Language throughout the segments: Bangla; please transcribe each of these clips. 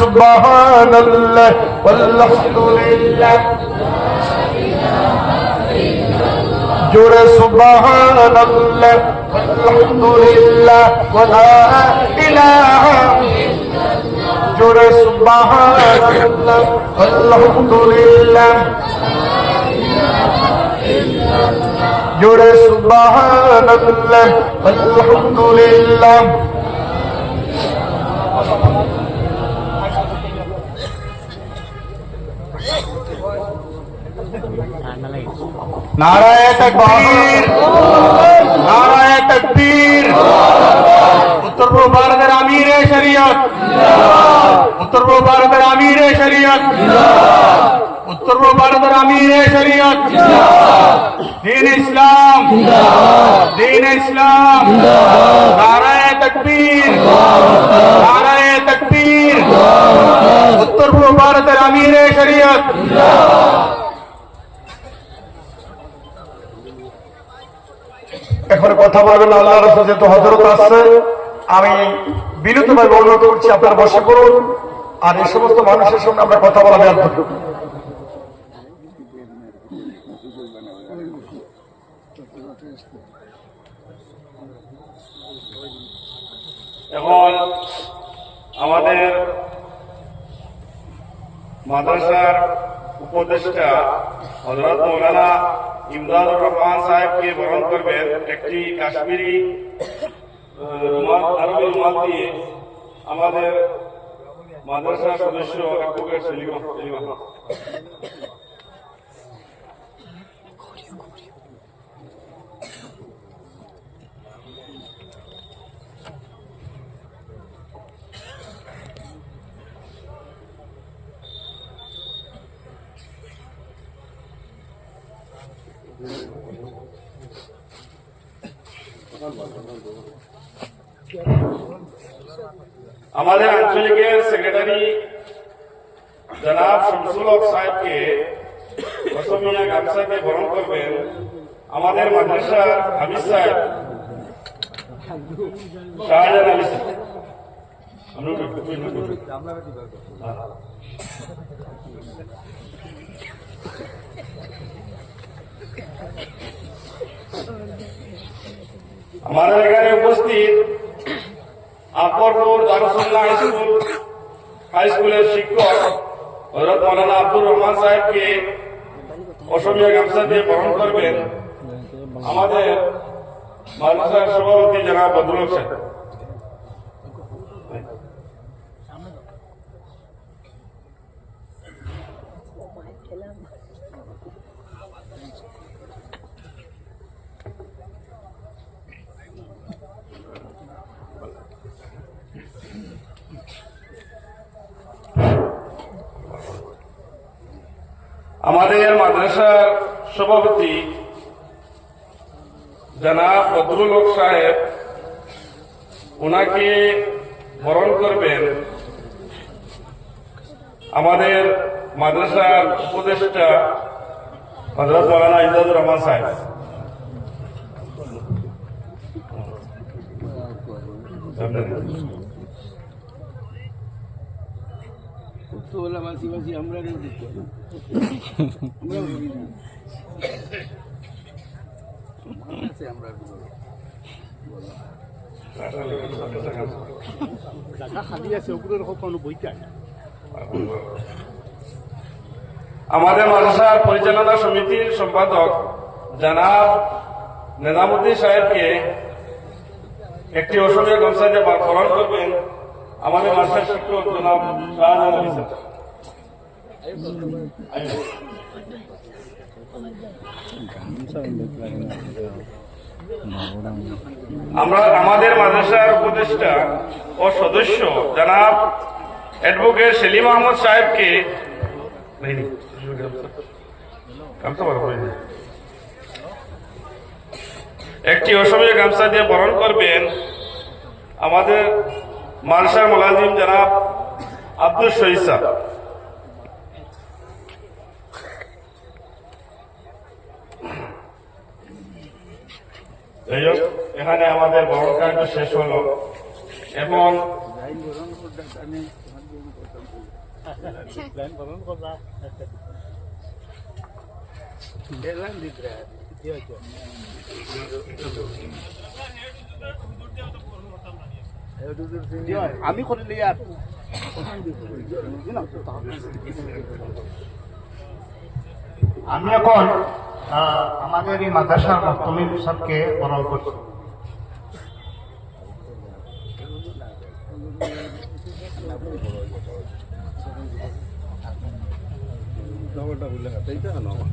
سبحان الله والحمد لله جڑے سبحان اللہ والحمد لله ولا إله جڑے سبحان اللہ والحمد لله جڑے سبحان اللہ والحمد لله नाराय तकबीर। नाराय तकबीर। उत्तर पूर्व भारत अमीर शरीयत। उत्तर पूर्व भारत अमीर शरीयत। उत्तर पूर्व भारत अमीर शरीयत। दीन इस्लाम। दीन इस्लाम। नारायण तकबीर। नारायण तकबीर। उत्तर पूर्व भारत अमीर शरीयत। এখন কথা বলবেন আল্লাহ রসুল যেহেতু হজরত আসছে, আমি বিনীতভাবে অনুরোধ করছি, আপনারা বসে করুন আর এই সমস্ত মানুষের সঙ্গে আমরা কথা বলা ব্যর্থ এখন আমাদের মাদ্রাসার উপদেষ্টা হজরত মৌলানা ইমদাদুর রহমান সাহেবকে বরণ করবেন একটি কাশ্মীরি আরবি রুমাল দিয়ে আমাদের মাদ্রাসা সদস্য অ্যাডভোকেট সেলিম আমাদের আঞ্চলিকের সেক্রেটারি জনাব শামসুল হক সাহেবকে অসমিয়া গামসাকে বরণ করবেন আমাদের মাদ্রাসার হামিদ সাহেব। শাহজাহান আলী সাহেব। আমরা একটু- একটু- একটু- একটু- হ্যাঁ। আমাদের এখানে উপস্থিত Akbarpur Darusullah high school high স্কুলের শিক্ষক হজরত মৌলানা আব্দুর রহমান সাহেবকে অসমীয়া গামছা দিয়ে বরণ করবেন আমাদের মাদ্রাসার সভাপতি জনাব বদরুল সাহেব আমাদের মাদ্রাসার সভাপতি জনাব বদরুল হক সাহেব ওনাকে বরণ করবেন। আমাদের মাদ্রাসার উপদেষ্টা হজরত মৌলানা ইজাদুর রহমান সাহেব। তো আমাদের মাদ্রাসার পরিচালনা সমিতির সম্পাদক জানাব নেজামুদ্দিন সাহেবকে একটি অসমীয়া গামছা দিয়ে বরণ করবেন আমাদের মাস্টার শিক্ষক জনাব আমরা, আমাদের মাদ্রাসার উপদেষ্টা ও সদস্য জনাব অ্যাডভোকেট সেলিম আহমদ সাহেবকে একটি অসমীয়া গামছা দিয়ে বরণ করবেন আমাদের মানসার মোলাজিম জনাব আব্দুল শহীদ হোক এখানে আমাদের বরণ কার্য শেষ হলো এবং আমি করে নিই আর। আমি এখন আমাদের এই মাদ্রাসার মক্তমিল সাহেবকে বরণ করছি। বান্ধবী আমরা মাদ্রাসার তিনজন গত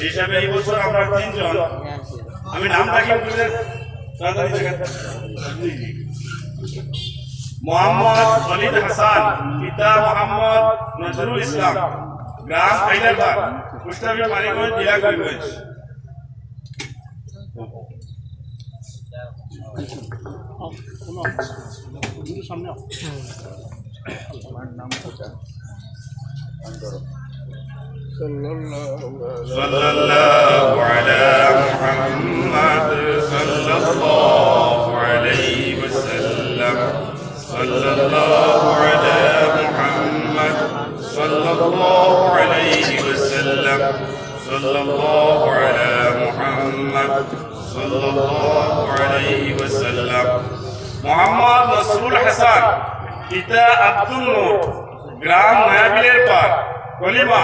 এই হিসাবে এই বছর আমরা তিনজন। আমি তাড়াতাড়ি দেখেন। মোহাম্মদ খলিদ হাসান পিতা মোহাম্মদ নজরুল ইসলাম। গ্রাম হাইদারবাদ কুষ্টাবি মানিকগঞ্জ জেলা করিমগঞ্জ صلى الله على محمد صلى الله عليه وسلم صلى الله على محمد صلى الله عليه وسلم صلى الله على محمد صلى الله عليه وسلم মোহাম্মদ নসরুল হাসান পিতা আব্দুল নূর গ্রাম নয়াবিলের পার কলিমা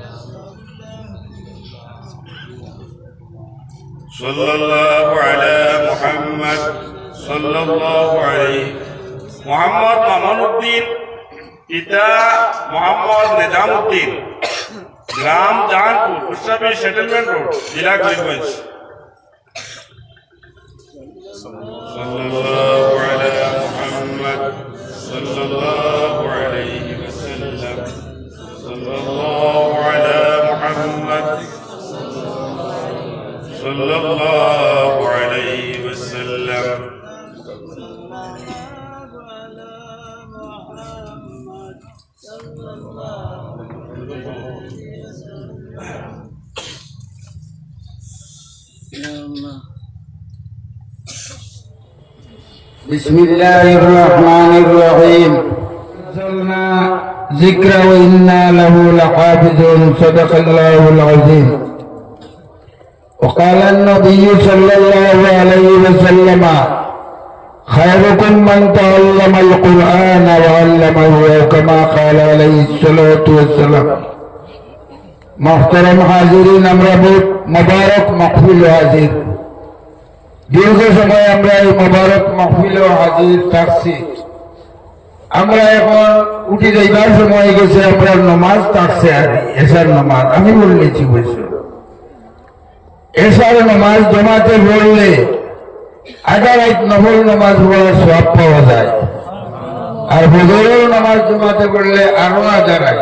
صلى الله على محمد صلى الله عليه মোহাম্মদ মামুন উদ্দিন পিতা মোহাম্মদ নিজাম উদ্দিন গ্রাম জাহানপুর কুশাবি সেটেলমেন্ট রোড জেলা করিমগঞ্জ صلى الله على محمد صلى الله بسم الله الرحمن الرحيم. نزلنا ذكر وإنا له لحافظون. صدق الله العظيم. وقال النبي صلى الله عليه وسلم خيركم من تعلم القرآن وعلمه كما قال عليه الصلاة والسلام. محترم حاضرين أمر مبارك مقبول حاضرين দীর্ঘ সময় আমরা এই মোবারক মাহফিলেও হাজির থাকছি। আমরা এখন উঠে যাইবার সময় গেছে আমরা নমাজ থাকছে এসার নমাজ। আমি বললেছি বলছি এসার নমাজ জমাতে পড়লে আগার নফল নমাজ হওয়ার সব পাওয়া যায়। আর বদরের নামাজ জমাতে পড়লে আরও আজার হয়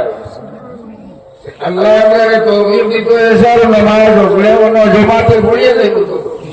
আল্লাহ তৌফিক দিত এসার নামাজ কোনো জমাতে পড়িয়ে তো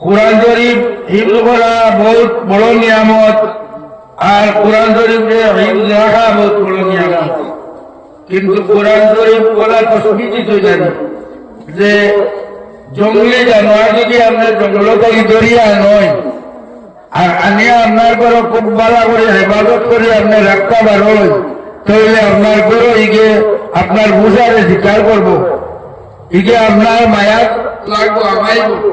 কোরআন শরীফ, হিফজ করা বহুত বড় নিয়ামত। আর কোরআন শরীফে হিফজ রাখা বহুত বড় নিয়ামত। কিন্তু কোরআন শরীফ বলা তো তো জানি। যে জঙ্গলি জানোয়ার যদি আপনার জঙ্গল থেকে দরিয়া নয়। আর আনিয়া আপনার ঘর খুব ভালো করে হেফাজত করে আপনি রাখতে পারেন তাহলে আপনার ঘর ইগে আপনার বুঝারে স্বীকার করব। ইগে আপনার মায়া লাগবো আমাইব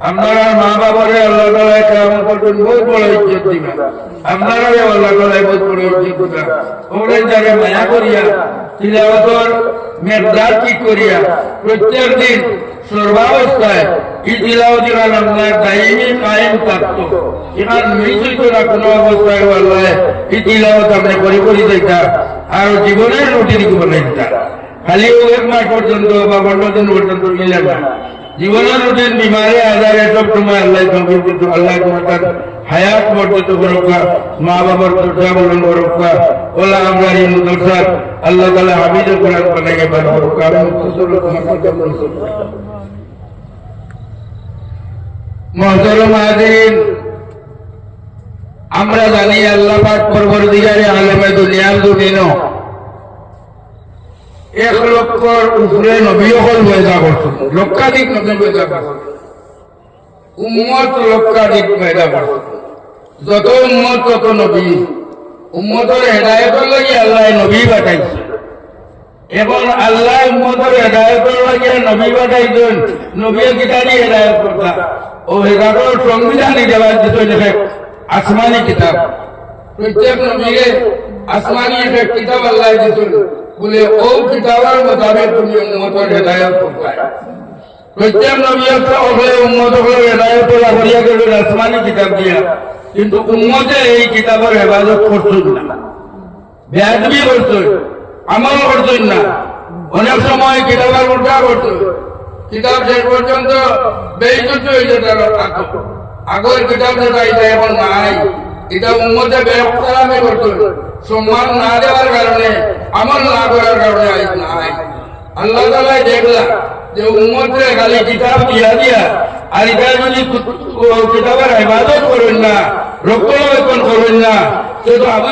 আপনারা মা বাবারে আল্লাহ তালা কেমন করছেন বহুত বড় ইজ্জত দিবেন। আপনারা আল্লাহ তালা বহুত বড় ইজ্জত দিবেন। ওগুলো যারা মায়া করিয়া, তিলাওয়াতর মেঘদার কি করিয়া, প্রত্যেক দিন সর্বাবস্থায় দায়ী কায়েম থাকতো। না, কোনো অবস্থায় আল্লাহ আপনি করে আর জীবনের রুটিন কি বলেন খালি এক মাস পর্যন্ত বা পনেরো দিন পর্যন্ত মিলে না। জীবনের রুটিন বিমারে আজারে সব সময় আল্লাহ তৌফিক দিত আল্লাহ তোমার হায়াত বর্ধিত করুকা, মা বাবার দরজা বলন করুকা, ওলা আমরা এই মুদরসার আল্লাহ তাআলা হাবিজ কোরআন বানাইয়ে বার করুকা, আমি হাজিরিন, আমরা জানি আল্লাহ পাক পরবর্তীকারে আলমে দুনিয়ার দুদিনও এক লক্ষর উপরে হল পয়দা করছেন। লক্ষাধিক নবী পয়দা করছেন। উম্মত লক্ষাধিক পয়দা করছেন। যত উম্মত, তত নবী। উম্মতের হেদায়তের লাগি আল্লাহ নবী পাঠাইছে। এবং আল্লাহ উম্মতের হেদায়তের লাগি নবী পাঠাইছেন। নবী কিতাবই হেদায়ত করতা। ও হেদায়তের সংবিধানই দেওয়া দিত লেখে আসমানি কিতাব। প্রত্যেক নবীরে আসমানি এক কিতাব আল্লাহ দিছেন। বলে, ও কিতাবের মোতাবেক তুমি উম্মতের হেদায়ত করতা? প্রত্যেক নবীয়ত হলে উম্মত হলে, হেদায়ত লাভরিয়া গেল, আসমানি কিতাব দিয়া। কিন্তু উম্মতে এই কিতাবের হেফাজত করছেন না। বেয়াদবি করছেন, আমল করছেন না। অনেক সময় কিতাবের উল্টা করছেন। কিতাব শেষ পর্যন্ত বেইজুত হয়েছে তার আগর কিতাব যেটা এখন নাই। এটা উম্মতে বেহতারামি করছেন সম্মান না দেওয়ার কারণে আমল না করার কারণে আজ নাই আল্লাহ তালা দেখলাম যে উম্মতে খালি কিতাব দিয়া দিয়া আর এটা যদি কিতাবের ইবাদত করেন না রক্ষণাবেক্ষণ করবেন না সে তো আমি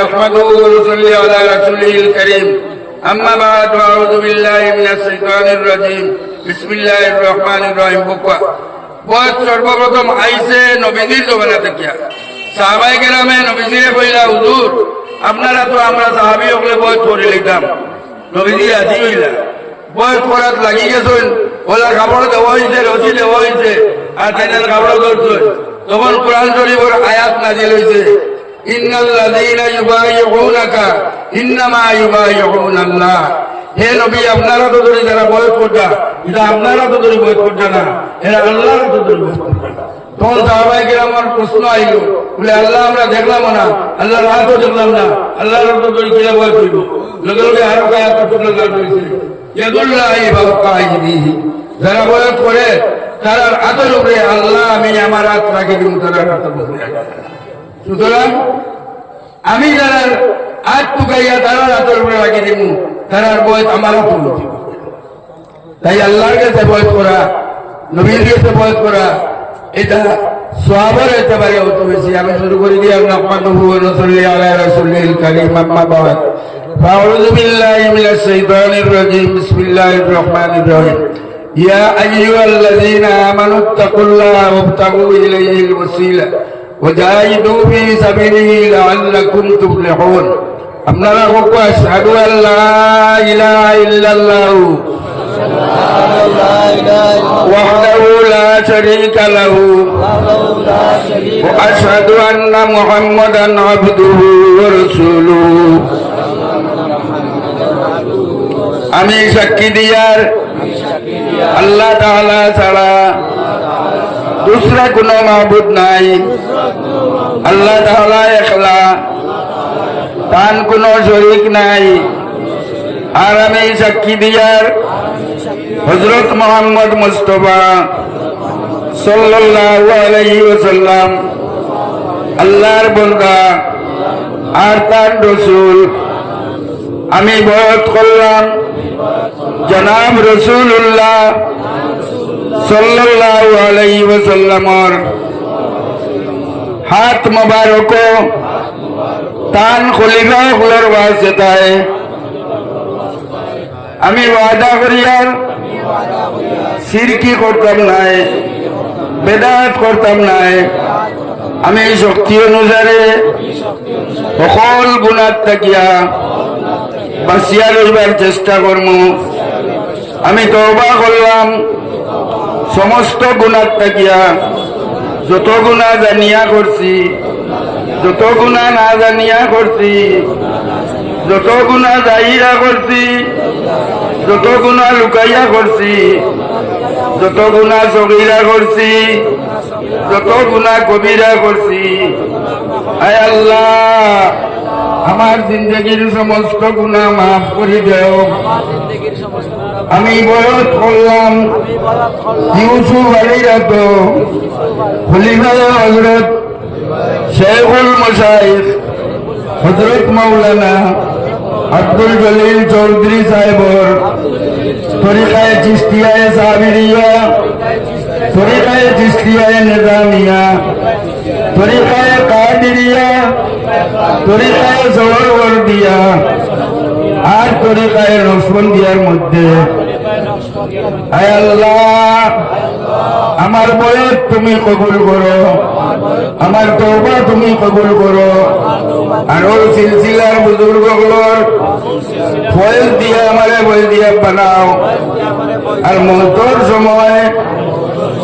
نحمده ونصلي على رسوله الكريم أما بعد أعوذ بالله من الشيطان الرجيم بسم الله الرحمن الرحيم بقوا সর্বপ্রথম আইসে নবীজির জমানা থেকে। সাহাবাই গ্রামে নবীজিরে কইলা হুজুর, আপনারা তো আমরা সাহাবি হলে বয়স করে লিখতাম। নবীজি আজি হইলা বয়স করাত লাগি গেছেন ওলা কাপড় দেওয়া হয়েছে রসি দেওয়া হয়েছে আর তাদের কাপড় ধরছেন। তখন কোরআন শরীফের আয়াত নাজিল হয়েছে হে নবী, আপনারা তো ধরে যারা বয়স করতা এটা আপনারা তো ধরে বয়স করছে না। এরা আল্লাহ তো ধরে বয়স করছে তখন সাহাবাইকে আমার প্রশ্ন আইলো। বলে, আল্লাহ, আমরা দেখলাম না। আল্লাহ রাতও দেখলাম না। আল্লাহ তো ধরে কিলা বয়স হইব লগে লগে আরও কায়া কতগুলো গান হয়েছে ইয়াদুল্লাহি বাকা আইদিহি যারা বয়স করে তারা আতর উপরে আল্লাহ আমি আমার হাত রাখি দিব তারা হাত সুতরাং আমি যারা হাত টুকাইয়া তারা হাতের উপরে রাখি দিব, তারার বয়স আমার হাত তাই আল্লাহর কাছে বয়স করা নবীর কাছে বয়স করা এটা সোয়াবের একেবারে অত বেশি আমি শুরু করে দিই আমরা আপনাকে নসল্লি আলাই রসুল্লিল কারিম আম্মা বাদ فأعوذ بالله من الشيطان الرجيم بسم الله الرحمن الرحيم يا أيها الذين آمنوا اتقوا الله وابتغوا إليه الوسيلة وجاهدوا في سبيله لعلكم تفلحون আপনারা হোক আশহাদু আল্লা ইলাহা ইল্লাল্লাহু وحده لا شريك له وأشهد أن محمدا عبده ورسوله আমি সাক্ষী দিয়ার আল্লাহ তাআলা ছাড়া দুসরা কোনো মাহবুদ নাই আল্লাহ তাআলা একলা তান কোনো শরীক নাই। আর আমি সাক্ষী দিয়ার হজরত মোহাম্মদ মুস্তফা সাল্লাল্লাহু আলাইহি ওয়াসাল্লাম, আল্লাহর বন্দা আর তার রসুল। আমি বয়ত করলাম জনাব রসুল্লাহ সাল্লাল্লাহু আলাইহি ওয়াসাল্লামর হাত মোবারক তান খলিফা হলর ওয়াসিতায় আমি ওয়াদা করিয়ার সিরকি করতাম নাই, বেদাত করতাম নাই। আমি শক্তি অনুসারে সকল গুণাত থাকিয়া বাঁচিয়া লইবার চেষ্টা করম। আমি তবা করলাম, সমস্ত গুণাত থাকিয়া যত গুণা জানিয়া করছি যত গুণা না জানিয়া করছি যত গুণা জাহিরা করছি যত গুণা লুকাইয়া করছি যত গুণা সগিরা করছি যত গুণা কবিরা করছি। আয় আল্লাহ আমার জিন্দগির সমস্ত গুণা মাফ করে দেও। আমি বয়স করলাম ইউসুফ আলীরা তো খলিফায় হজরত শেখুল মশাইফ হজরত মৌলানা আব্দুল জলিল চৌধুরী সাহেবর তরিকায় চিস্তিয়ায় সাবিরিয়া তরিকায় চিস্তিয়ায় নিজামিয়া, তরিকায় কাদিরিয়া, তরিকায় সবরবর্দিয়া আর তরিকায় নকশবন্দিয়ার মধ্যে আল্লাহ, আমার বয়স তুমি কবুল করো। আমার তৌবা তুমি কবুল করো। আর ওর সিলসিলার বুজুর্গগুলোর ফয়েজ দিয়ে আমারে বই দিয়ে বানাও। আর মৌতর সময়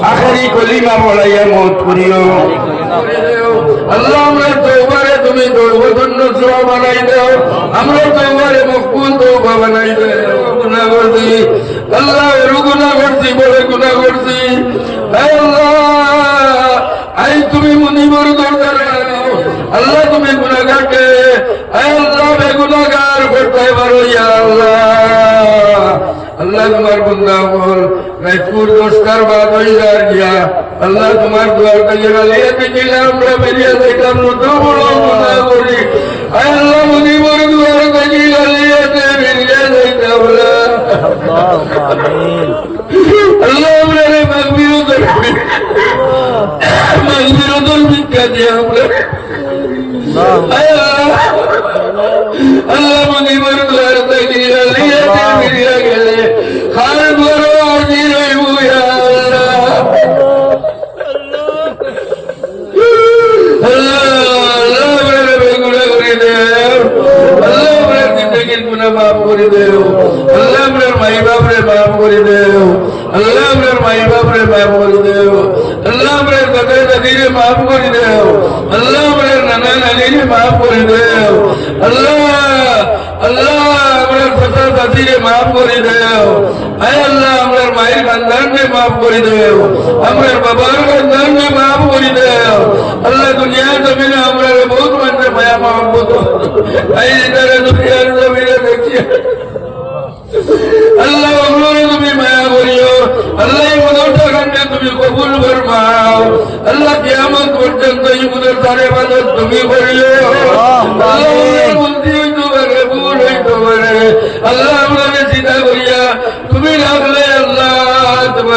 আখেরি কলিমা বলাইয়া মত করিও। আল্লাহ আমরা তৌবারে তুমি তৌবধন্য সোয়া বানাই দাও। আমরা তৌবারে মকবুল তৌবা বানাই দাও। গুনাহ করছি আল্লাহ এরু গুনাহ করছি বলে গুনাহ করছি আই তুমি মুনিবর দরকার আল্লাহ তুমি গুনাহগারকে হে আল্লাহ বেগুনাহগার করতে পারো ইয়া আল্লাহ। আল্লাহ তোমার বন্ধা বল রাজপুর দোষকার বাদ হয়ে যার গিয়া। আল্লাহ তোমার দুয়ার কাজে গালিয়ে দেখিলে আমরা বেরিয়ে দেখলাম নতুন বড় মনে করি আল্লাহ মুদি বড় দুয়ার কাজে গালিয়ে বেরিয়ে দেখতে বলে আল্লাহ আমরা রে মাগবিরত মাগবিরত ভিক্ষা দিয়ে আমরা আল্লাহ। আল্লাহ মুদি বড় দুয়ার কাজে গালিয়ে বেরিয়ে গেলে খান বড় আজি রইবু ইয়া আল্লাহ আল্লাহ আল্লাহ আমরা বেগুনা করে দেও আল্লাহ আমরা জিন্দগির গুনাহ মাফ করে দেও আল্লাহ আমরা মাই বাপরে মাফ করে দেও আল্লাহ আমরা মাই বাপরে মাফ করে দেও আল্লাহ আমরা দাদা দাদিরে মাফ করে দেও আল্লাহ আমরা নানা নানিরে মাফ করে দেও আল্লাহ আল্লাহ আমরা চাচা চাচিরে মাফ করে দেও আয় আল্লাহ আমরা মায়ের খানদানকে মাফ করে দেও। আমরা বাবার খানদানকে মাফ করে দেও। আল্লাহ দুনিয়ার জমিনে আমরা বহুত মানুষের মায়া মহব্বত এই তারা দুনিয়ার জমিনে দেখছি আল্লাহ ওগুলোরে তুমি মায়া করিও। আল্লাহ এই খানকে তুমি কবুল ফরমাও। আল্লাহ কিয়ামত পর্যন্ত এই মদরটার ইবাদত তুমি করিও আল্লাহ। বুদ্ধি হইতে পারে ভুল হইতে পারে। আল্লাহ আমাদের চিন্তা করিয়া তুমি রাখলে আল্লাহ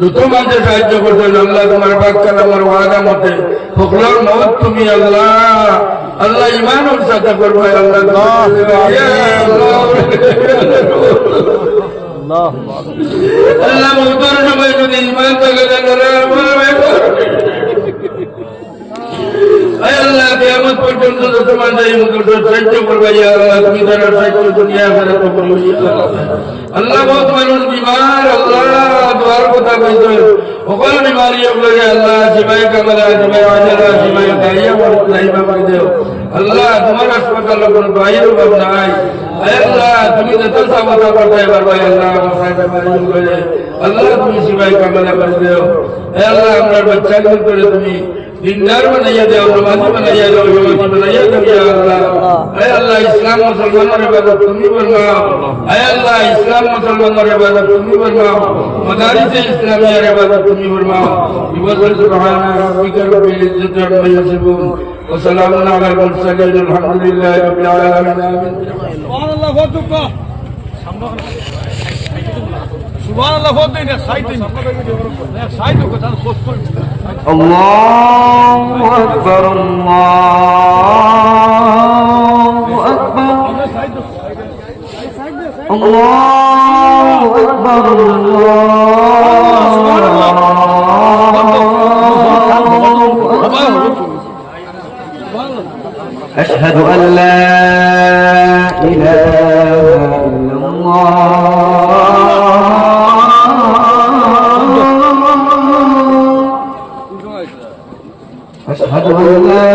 মানুষে সাহায্য করছেন আল্লাহ তোমার বাক্যাল আমার ওয়াদা মতে ফখলার মত তুমি আল্লাহ। আল্লাহ ইমান সাথে করব আল্লাহ আল্লাহ। মহতার সময় যদি ইমান থাকে আল্লাহ করবে আল্লাহ, তুমি তারা সাহায্য দুনিয়া করে আল্লাহ বহুত মানুষ বিমার, আল্লাহ দোয়ার কথা কইছে আল্লাহ শিবাই কামলা শিবাই আজালা শিবাই করে দেও। আল্লাহ, তোমার হাসপাতাল তুমি যত সামর্থ্য করতে পারবে আল্লাহ আল্লাহ, তুমি শিবাই কামলা করে তুমি দিনদার বানাইয়া দেও, নমাজি বানাইয়া দেও ইমামি বানাইয়া দেও, ইয়া আল্লাহ। আয় আল্লাহ, ইসলাম মুসলমানের ইবাদত তুমি ফরমাও আয় আল্লাহ, ইসলাম মুসলমানের ইবাদত তুমি ফরমাও মদারিস ইসলামিয়ার ইবাদত তুমি ফরমাও বিবদল সুবহান রাব্বিকা রব্বিল ইজ্জতি আম্মা ইয়াসিফুন ওয়া সালামুন আলাল মুরসালিন আলহামদুলিল্লাহি রাব্বিল আলামিন। সুবহানাল্লাহ ফতুক الله أكبر الله أكبر الله أكبر الله أشهد أن لا إله الله أشهد أن لا